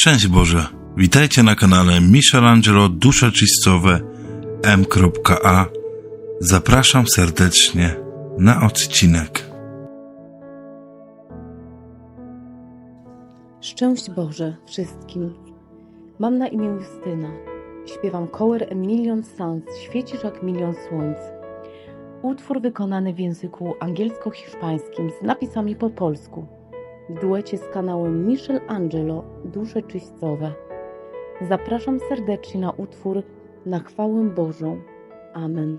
Szczęść Boże! Witajcie na kanale Michelangelo Dusze Czystowe m.a. Zapraszam serdecznie na odcinek. Szczęść Boże wszystkim! Mam na imię Justyna. Śpiewam kołer Million Suns, świecisz jak milion słońc. Utwór wykonany w języku angielsko-hiszpańskim z napisami po polsku w duecie z kanałem Michel Angelo Dusze Czyścowe. Zapraszam serdecznie na utwór Na chwałę Bożą. Amen.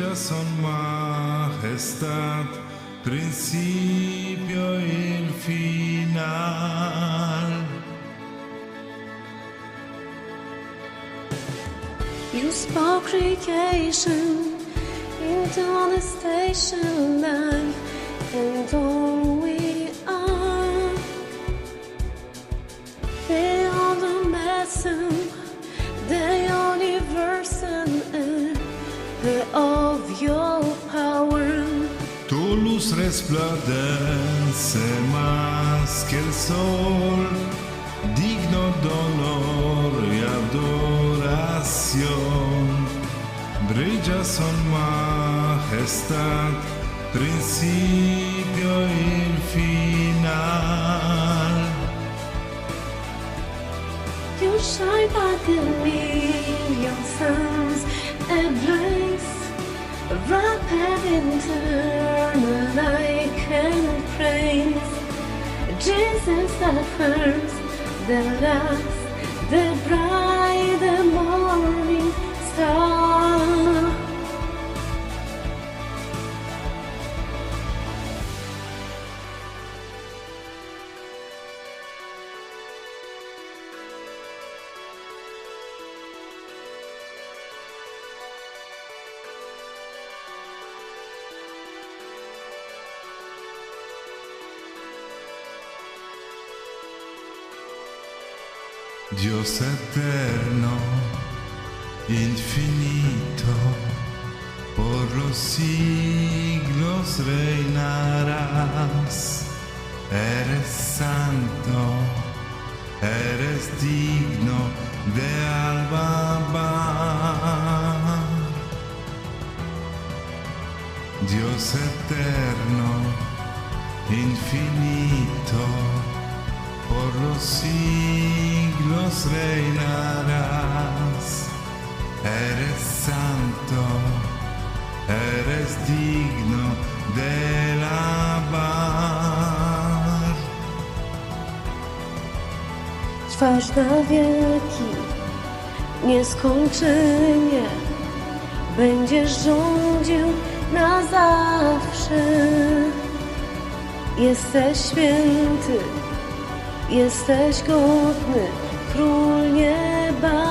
Dicha son majestad, principio y el final. You spoke creation into the station line, and all we are. Feel the message, the universe and of your power. Tu luz resplandece más que el sol, digno de honor y adoración. brilla en majestad, principio y final. You shine like a first, the last, the bride. Dios eterno, infinito, por los siglos reinarás. Eres santo, eres digno de alabar. Dios eterno, infinito, por los siglos siglos reinarás. Eres santo, eres digno de alabar. Twarz na wieki, nieskończenie, będziesz rządził na zawsze. Jesteś święty, jesteś godny. król nieba.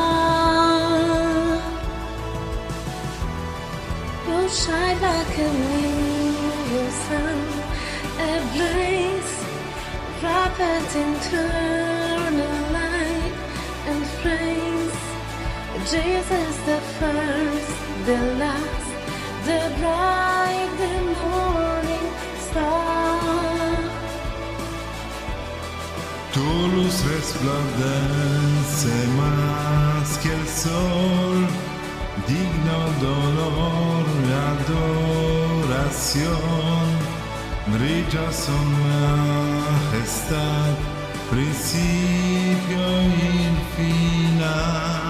Your shine like a million sun, a blaze wrapped in eternal light and praise. Jesus the first, the last, the bright. resplandece más que el sol, digno dolor y adoración, brilla su majestad, principio y final.